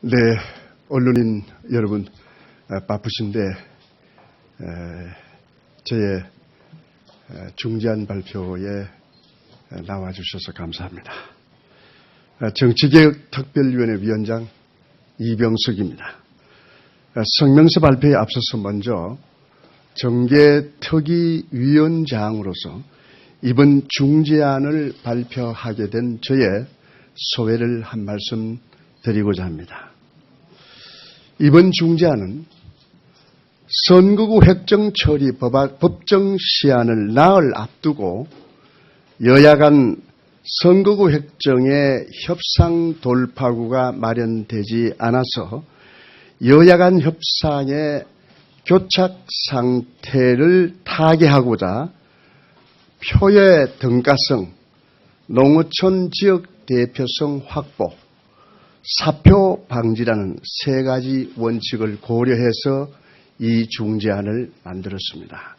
네, 언론인 여러분 아, 바쁘신데 에, 저의 에, 중재안 발표에 에, 나와주셔서 감사합니다. 아, 정치개혁 특별위원회 위원장 이병석입니다. 아, 성명서 발표에 앞서서 먼저 정계특위위원장으로서 이번 중재안을 발표하게 된 저의 소회를 한 말씀 드리고자 합니다. 이번 중재안은 선거구 획정 처리 법안- 법정 시한을 나흘 앞두고 여야 간 선거구 획정의 협상 돌파구가 마련되지 않아서 여야 간 협상의 교착 상태를 타개하고자 표의 등가성, 농어촌 지역 대표성 확보, 사표 방지라는 세 가지 원칙을 고려해서 이 중재안을 만들었습니다.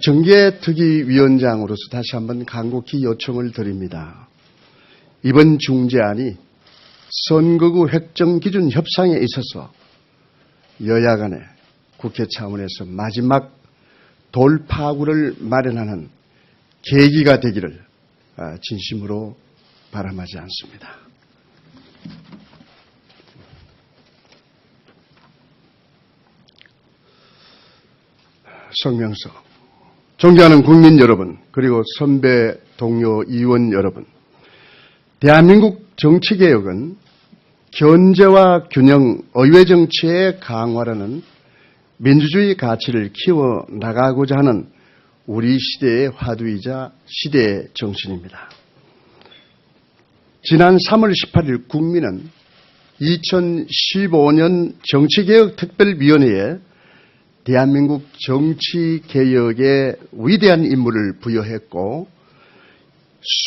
정계특위위원장으로서 다시 한번 간곡히 요청을 드립니다. 이번 중재안이 선거구 획정 기준 협상에 있어서 여야 간에 국회 차원에서 마지막 돌파구를 마련하는 계기가 되기를 아, 진심으로 바람하지 않습니다. 성명서. 존경하는 국민 여러분, 그리고 선배 동료 의원 여러분. 대한민국 정치개혁은 견제와 균형, 의회 정치의 강화라는 민주주의 가치를 키워 나가고자 하는 우리 시대의 화두이자 시대의 정신입니다. 지난 3월 18일 국민은 2015년 정치개혁특별위원회에 대한민국 정치 개혁의 위대한 임무를 부여했고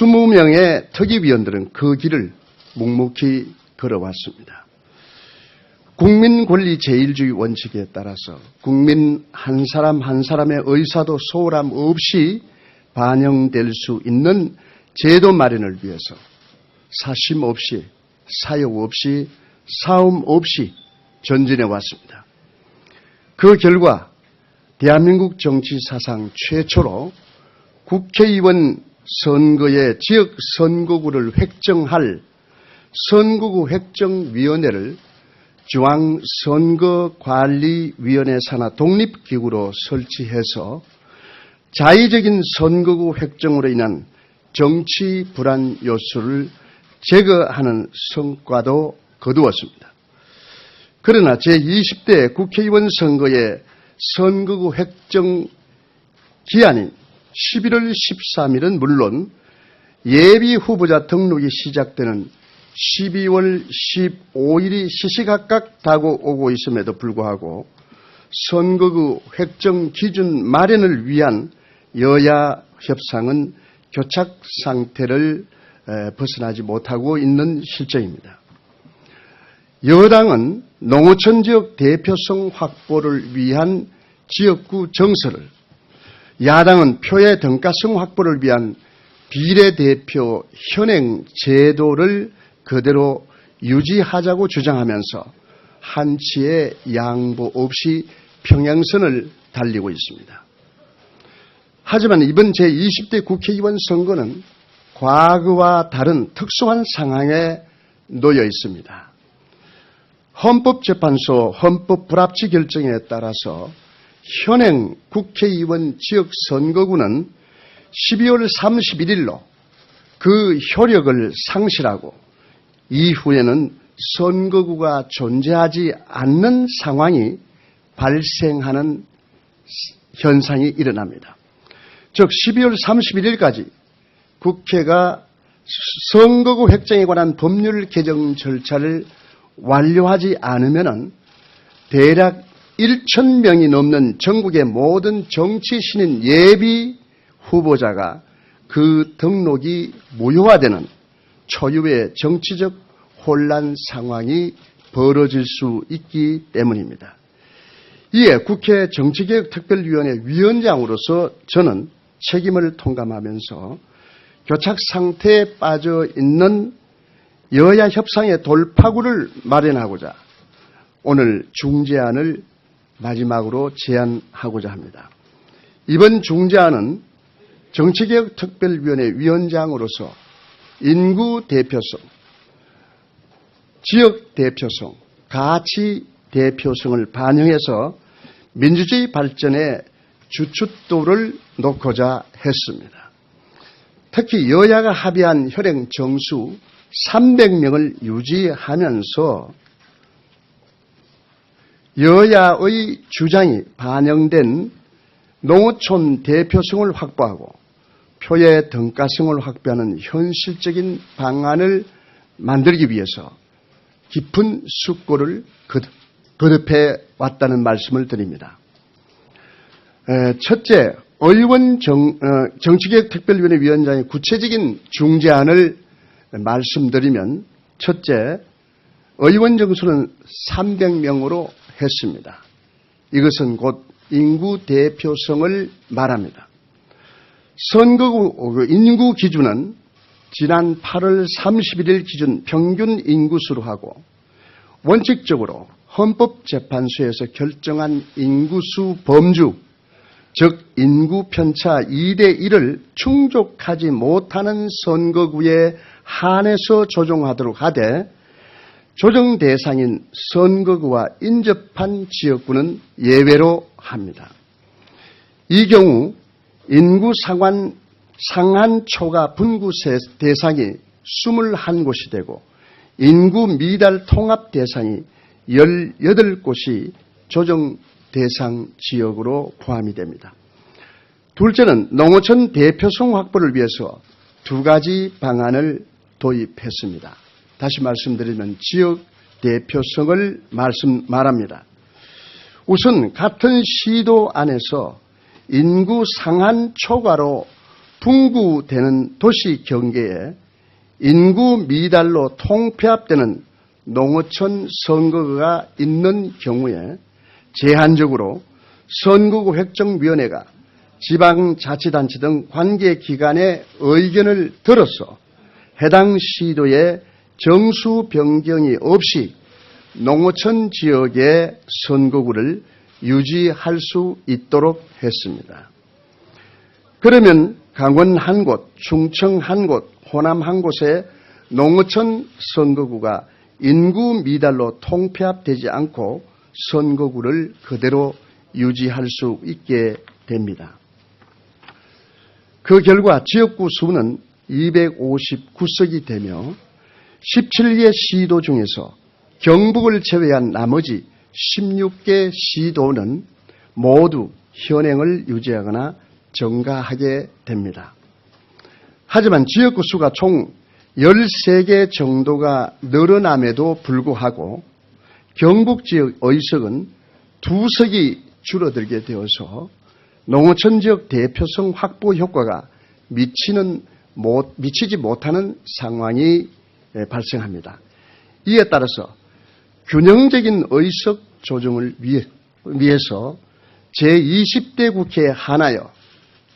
20명의 특위위원들은 그 길을 묵묵히 걸어왔습니다. 국민 권리 제일주의 원칙에 따라서 국민 한 사람 한 사람의 의사도 소홀함 없이 반영될 수 있는 제도 마련을 위해서 사심 없이 사역 없이 싸움 없이 전진해 왔습니다. 그 결과 대한민국 정치 사상 최초로 국회의원 선거의 지역 선거구를 획정할 선거구 획정위원회를 중앙선거관리위원회 산하 독립기구로 설치해서 자의적인 선거구 획정으로 인한 정치 불안 요소를 제거하는 성과도 거두었습니다. 그러나 제20대 국회의원 선거의 선거구 획정 기한인 11월 13일은 물론 예비 후보자 등록이 시작되는 12월 15일이 시시각각 다가오고 있음에도 불구하고 선거구 획정 기준 마련을 위한 여야 협상은 교착 상태를 벗어나지 못하고 있는 실정입니다. 여당은 농어촌 지역 대표성 확보를 위한 지역구 정서를 야당은 표의 등가성 확보를 위한 비례대표 현행 제도를 그대로 유지하자고 주장하면서 한치의 양보 없이 평양선을 달리고 있습니다. 하지만 이번 제20대 국회의원 선거는 과거와 다른 특수한 상황에 놓여 있습니다. 헌법재판소 헌법 불합치 결정에 따라서 현행 국회의원 지역 선거구는 12월 31일로 그 효력을 상실하고 이후에는 선거구가 존재하지 않는 상황이 발생하는 현상이 일어납니다. 즉 12월 31일까지 국회가 선거구 획정에 관한 법률 개정 절차를 완료하지 않으면 대략 1천 명이 넘는 전국의 모든 정치 신인 예비 후보자가 그 등록이 무효화되는 초유의 정치적 혼란 상황이 벌어질 수 있기 때문입니다. 이에 국회 정치개혁특별위원회 위원장으로서 저는 책임을 통감하면서 교착 상태에 빠져 있는 여야 협상의 돌파구를 마련하고자 오늘 중재안을 마지막으로 제안하고자 합니다. 이번 중재안은 정치개혁특별위원회 위원장으로서 인구 대표성, 지역 대표성, 가치 대표성을 반영해서 민주주의 발전의 주춧돌을 놓고자 했습니다. 특히 여야가 합의한 혈행 정수 300명을 유지하면서 여야의 주장이 반영된 농어촌 대표성을 확보하고 표의 등가성을 확보하는 현실적인 방안을 만들기 위해서 깊은 숙고를 거듭해 왔다는 말씀을 드립니다. 에, 첫째, 의원 정, 어, 정치개혁특별위원회 위원장의 구체적인 중재안을 말씀드리면 첫째, 의원 정수는 300명으로 했습니다. 이것은 곧 인구 대표성을 말합니다. 선거구 그 인구 기준은 지난 8월 31일 기준 평균 인구수로 하고 원칙적으로 헌법재판소에서 결정한 인구수 범주, 즉 인구 편차 2대 1을 충족하지 못하는 선거구에 한해서 조정하도록 하되 조정 대상인 선거구와 인접한 지역구는 예외로 합니다. 이 경우 인구 상환, 상한 초과 분구 대상이 21곳이 되고 인구 미달 통합 대상이 18곳이 조정 대상 지역으로 포함이 됩니다. 둘째는 농어촌 대표성 확보를 위해서 두 가지 방안을 도입했습니다. 다시 말씀드리면 지역 대표성을 말씀 말합니다. 우선 같은 시도 안에서 인구 상한 초과로 분구되는 도시 경계에 인구 미달로 통폐합되는 농어촌 선거구가 있는 경우에 제한적으로 선거구 획정위원회가 지방자치단체 등 관계기관의 의견을 들어서 해당 시도에 정수 변경이 없이 농어촌 지역의 선거구를 유지할 수 있도록 했습니다. 그러면 강원 한 곳, 충청 한 곳, 호남 한 곳에 농어촌 선거구가 인구 미달로 통폐합되지 않고 선거구를 그대로 유지할 수 있게 됩니다. 그 결과 지역구 수는 259석이 되며 17개 시도 중에서 경북을 제외한 나머지 16개 시도는 모두 현행을 유지하거나 증가하게 됩니다. 하지만 지역구 수가 총 13개 정도가 늘어남에도 불구하고 경북 지역 의석은 두 석이 줄어들게 되어서 농어촌 지역 대표성 확보 효과가 미치는 못, 미치지 못하는 상황이 발생합니다. 이에 따라서 균형적인 의석 조정을 위해, 위해서 제20대 국회에 한하여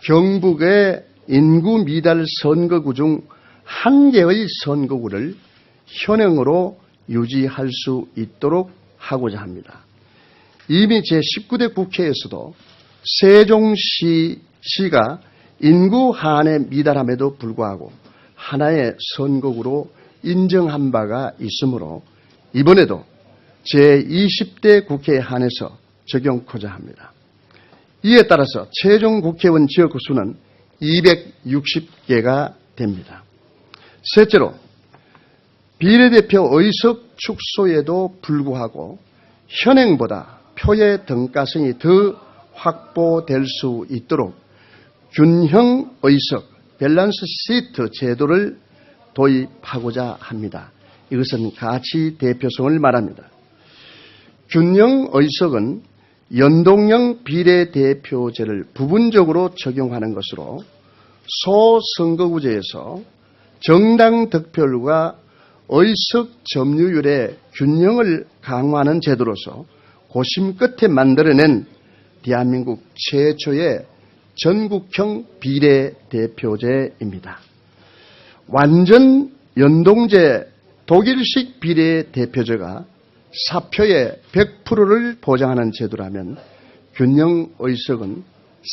경북의 인구 미달 선거구 중 한 개의 선거구를 현행으로 유지할 수 있도록 하고자 합니다. 이미 제19대 국회에서도 세종시가 인구 한에 미달함에도 불구하고 하나의 선거구로 인정한 바가 있으므로 이번에도 제20대 국회에 한해서 적용코자 합니다. 이에 따라서 최종 국회의원 지역구 수는 260개가 됩니다. 셋째로 비례대표 의석 축소에도 불구하고 현행보다 표의 등가성이 더 확보될 수 있도록 균형 의석 밸런스 시트 제도를 도입하고자 합니다. 이것은 가치 대표성을 말합니다. 균형 의석은 연동형 비례대표제를 부분적으로 적용하는 것으로 소선거구제에서 정당 득표율과 의석 점유율의 균형을 강화하는 제도로서 고심 끝에 만들어낸 대한민국 최초의 전국형 비례대표제입니다. 완전 연동제 독일식 비례 대표제가 사표의 100%를 보장하는 제도라면 균형 의석은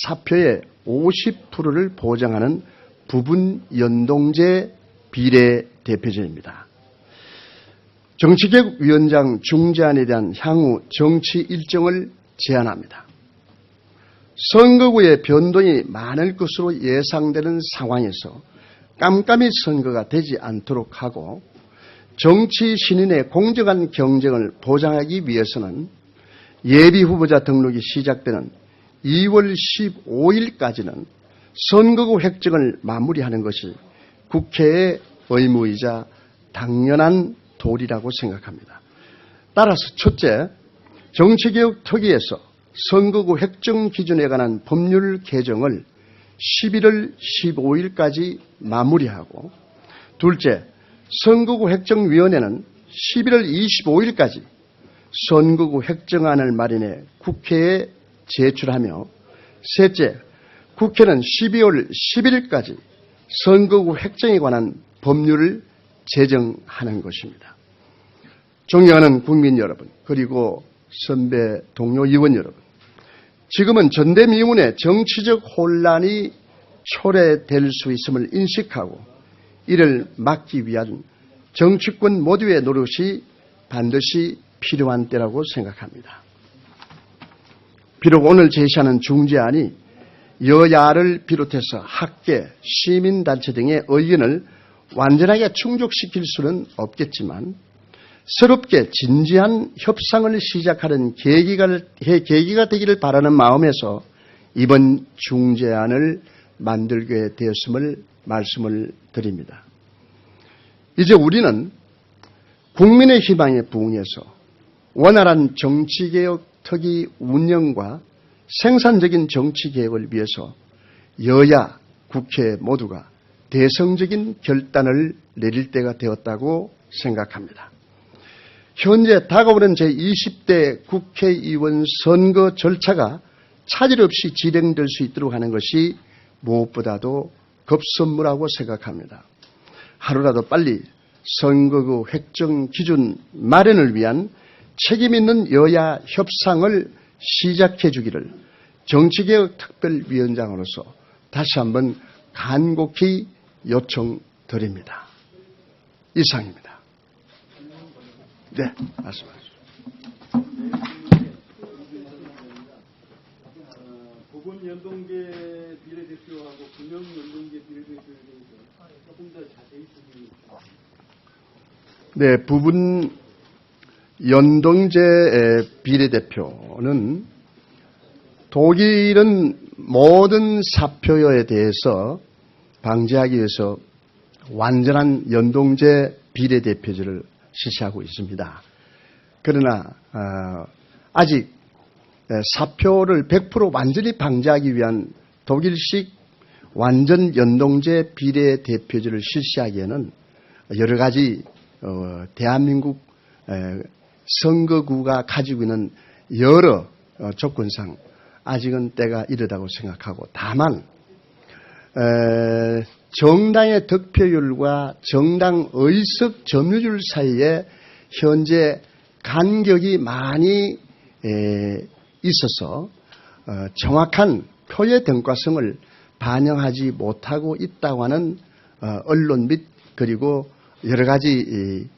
사표의 50%를 보장하는 부분 연동제 비례 대표제입니다. 정치개혁 위원장 중재안에 대한 향후 정치 일정을 제안합니다. 선거구의 변동이 많을 것으로 예상되는 상황에서 깜깜이 선거가 되지 않도록 하고 정치 신인의 공정한 경쟁을 보장하기 위해서는 예비 후보자 등록이 시작되는 2월 15일까지는 선거구 획정을 마무리하는 것이 국회의 의무이자 당연한 도리라고 생각합니다. 따라서 첫째, 정치개혁 특위에서 선거구 획정 기준에 관한 법률 개정을 11월 15일까지 마무리하고 둘째, 선거구 획정위원회는 11월 25일까지 선거구 획정안을 마련해 국회에 제출하며 셋째, 국회는 12월 10일까지 선거구 획정에 관한 법률을 제정하는 것입니다. 존경하는 국민 여러분, 그리고 선배 동료 의원 여러분, 지금은 전대미문의 정치적 혼란이 초래될 수 있음을 인식하고 이를 막기 위한 정치권 모두의 노력이 반드시 필요한 때라고 생각합니다. 비록 오늘 제시하는 중재안이 여야를 비롯해서 학계, 시민단체 등의 의견을 완전하게 충족시킬 수는 없겠지만 새롭게 진지한 협상을 시작하는 계기가, 계기가 되기를 바라는 마음에서 이번 중재안을 만들게 되었음을 말씀을 드립니다. 이제 우리는 국민의 희망에 부응해서 원활한 정치개혁 특위 운영과 생산적인 정치개혁을 위해서 여야, 국회 모두가 대성적인 결단을 내릴 때가 되었다고 생각합니다. 현재 다가오는 제20대 국회의원 선거 절차가 차질 없이 진행될 수 있도록 하는 것이 무엇보다도 급선무라고 생각합니다. 하루라도 빨리 선거구 획정 기준 마련을 위한 책임 있는 여야 협상을 시작해 주기를 정치개혁 특별위원장으로서 다시 한번 간곡히 요청드립니다. 이상입니다. 네, 말씀하십시오. 보건 연동계 비례대표하고 균형 연동계 비례대표에 대해서 조금 더 자세히 설명해 주시죠. 네, 부분 연동제 비례대표는 독일은 모든 사표에 대해서 방지하기 위해서 완전한 연동제 비례대표제를 실시하고 있습니다. 그러나 어, 아직 사표를 100% 완전히 방지하기 위한 독일식 완전 연동제 비례대표제를 실시하기에는 여러 가지 어, 대한민국 에, 선거구가 가지고 있는 여러 어, 조건상 아직은 때가 이르다고 생각하고 다만 에, 정당의 득표율과 정당 의석 점유율 사이에 현재 간격이 많이 에, 있어서 어, 정확한 표의 등가성을 반영하지 못하고 있다고 하는 어, 언론 및 그리고 여러 가지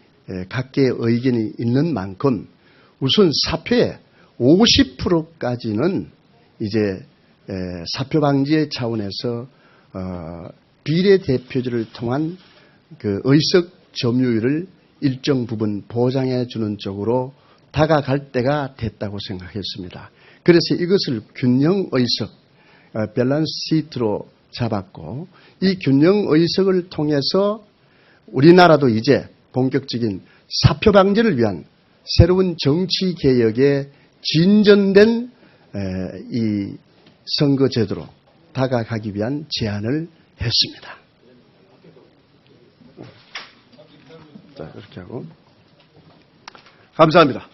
각계의 의견이 있는 만큼 우선 사표의 50%까지는 이제 에, 사표 방지의 차원에서 어, 비례대표제를 통한 그 의석 점유율을 일정 부분 보장해 주는 쪽으로 다가갈 때가 됐다고 생각했습니다. 그래서 이것을 균형 의석, 어, 밸런스 시트로 잡았고 이 균형 의석을 통해서 우리나라도 이제 본격적인 사표 방지를 위한 새로운 정치 개혁에 진전된 에, 이 선거 제도로 다가가기 위한 제안을 했습니다. 자, 이렇게 하고 감사합니다.